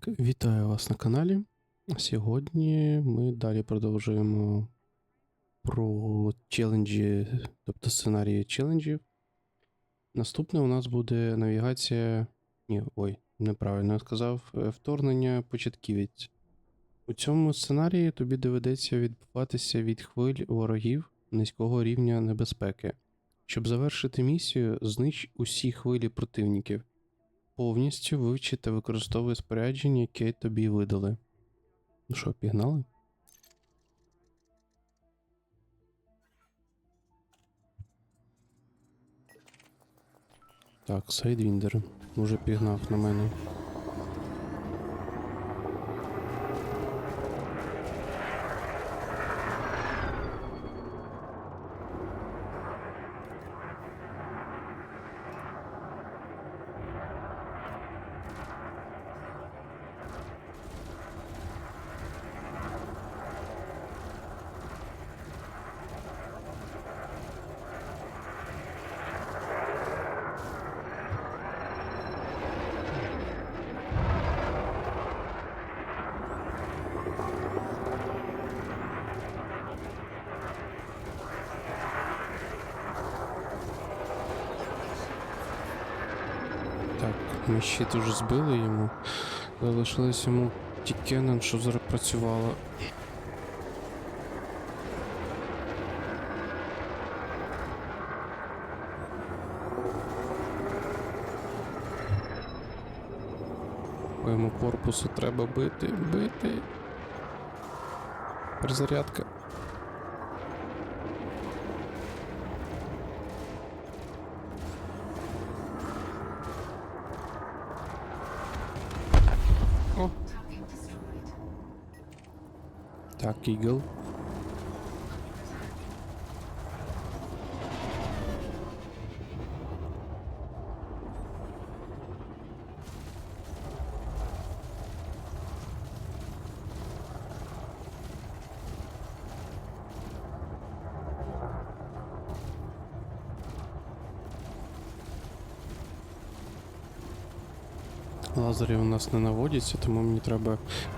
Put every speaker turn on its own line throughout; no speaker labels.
Так, вітаю вас на каналі. Сьогодні ми далі продовжуємо про челенджі, тобто сценарії челенджів. Наступне у нас буде навігація. Ні, ой, неправильно я сказав. е, Вторгнення початківець. У цьому сценарії тобі доведеться відбуватися від хвиль ворогів низького рівня небезпеки. Щоб завершити місію, знищ усі хвилі противників. Повністю вивчи та використовуй спорядження, яке тобі видали. Ну що, пігнали? Так, Сайдвіндер уже пігнав на мене. Ми щит уже збили йому. Залишилось йому Тікенен, що зараз працювала. По йому корпусу треба бити, бити. Перезарядка. Так, Ігл. Лазери у нас не наводяться, тому мені треба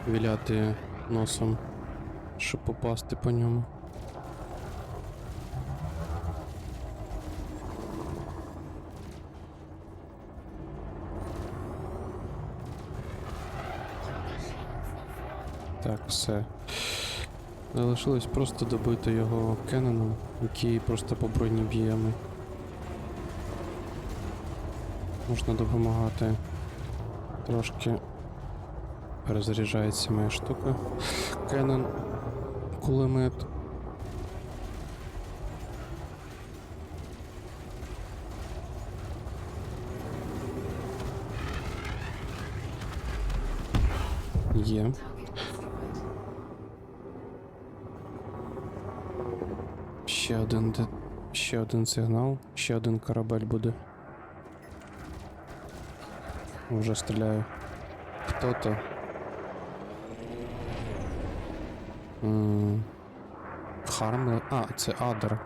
віляти носом, Щоб попасти по ньому. Так, все. Залишилось просто добити його Кенноном, який просто по броні б'ємо. Можна допомагати. Трошки перезаряджається моя штука. Canon кулемет. Є. Ще один ще один сигнал, ще один корабель буде. Уже стріляю. Хто то? М, Хармле. А, це Адер.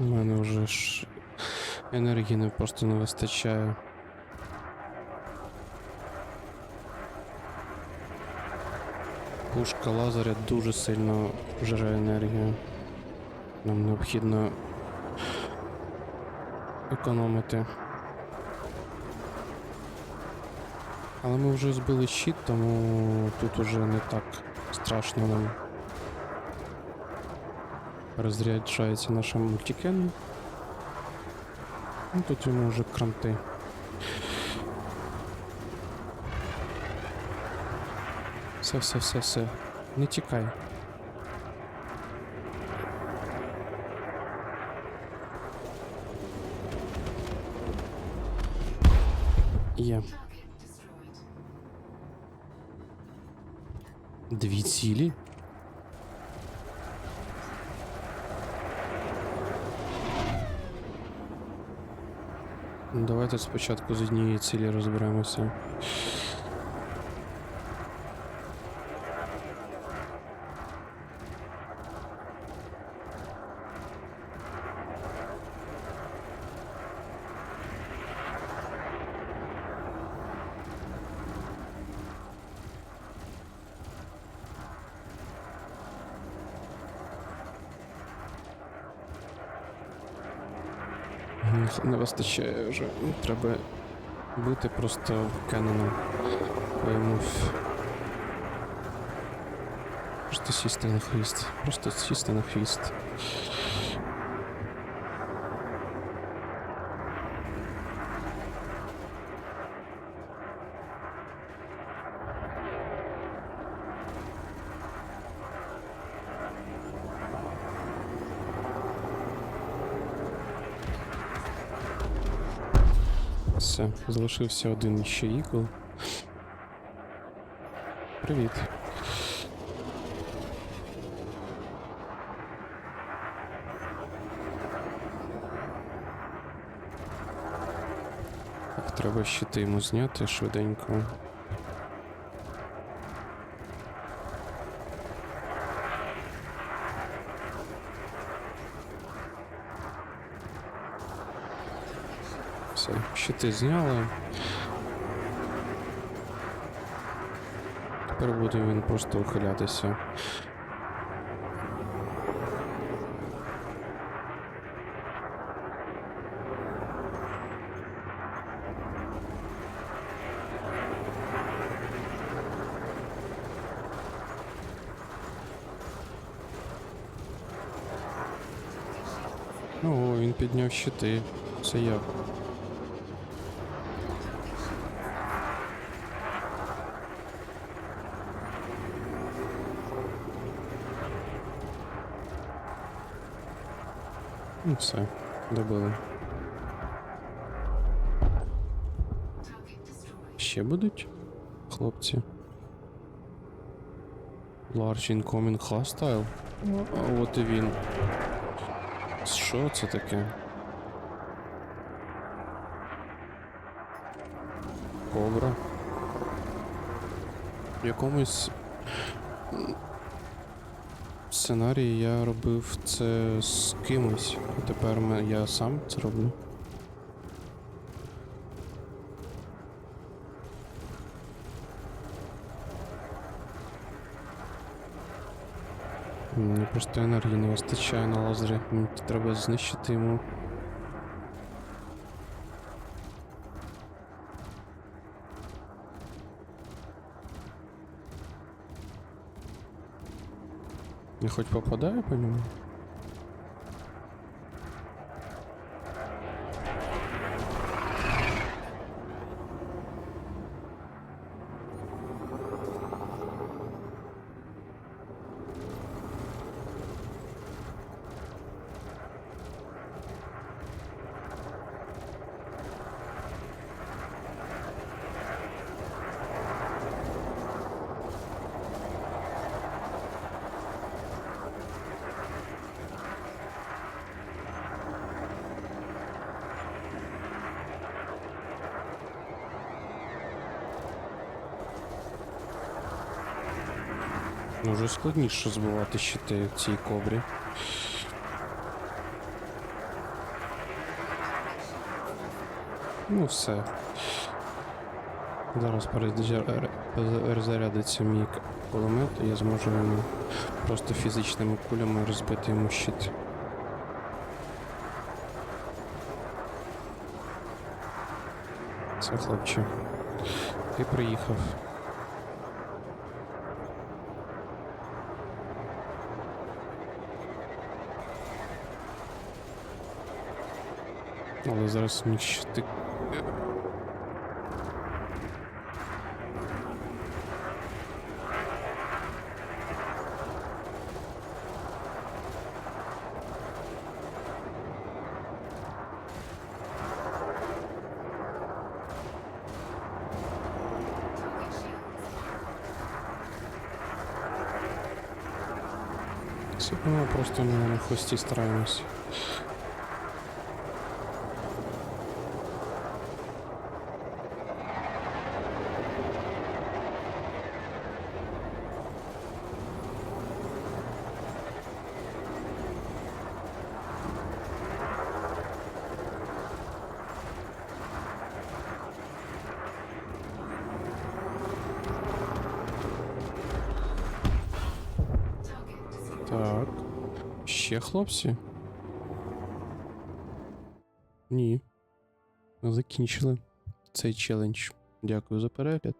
У мене вже ж енергії не просто не вистачає. Пушка лазеря дуже сильно жре енергію. Нам необхідно економити. Але ми вже збили щит, тому тут уже не так страшно нам. Розряджається наша мультикен. Ну тут йому вже кранти. Все, все, все, все. Не тікай. Є. Дві цілі? давайте спочатку з однієї цілі розберемося. Не вистачає вже. Треба бити просто кеноном Бо Просто сісти на хвіст. Просто сісти на хвіст. Все, залишився один ще ікл. Привіт. Так, треба щити йому зняти швиденько. Все, щити зняли. Тепер буде він просто ухилятися. О, він підняв щити. Це я. Ну все, добили. Ще будуть? Хлопці. Large incoming hostile. А от і він. Що це таке? Кобра. В якомусь сценарії я робив це з кимось, а тепер я сам це роблю. Мені просто енергії не вистачає на лазері. Мені треба знищити йому. Я хоть попадаю по нему? Ну, вже складніше збивати щити в цій кобрі. Ну, все. Зараз перезарядиться мій кулемет, і я зможу йому просто фізичними кулями розбити йому щит. Це хлопче. Ти приїхав. Але зараз мені щити. Сипимо просто на, на хвості стараємось. Так. Ще хлопці? Ні. Ми закінчили цей челендж. Дякую за перегляд.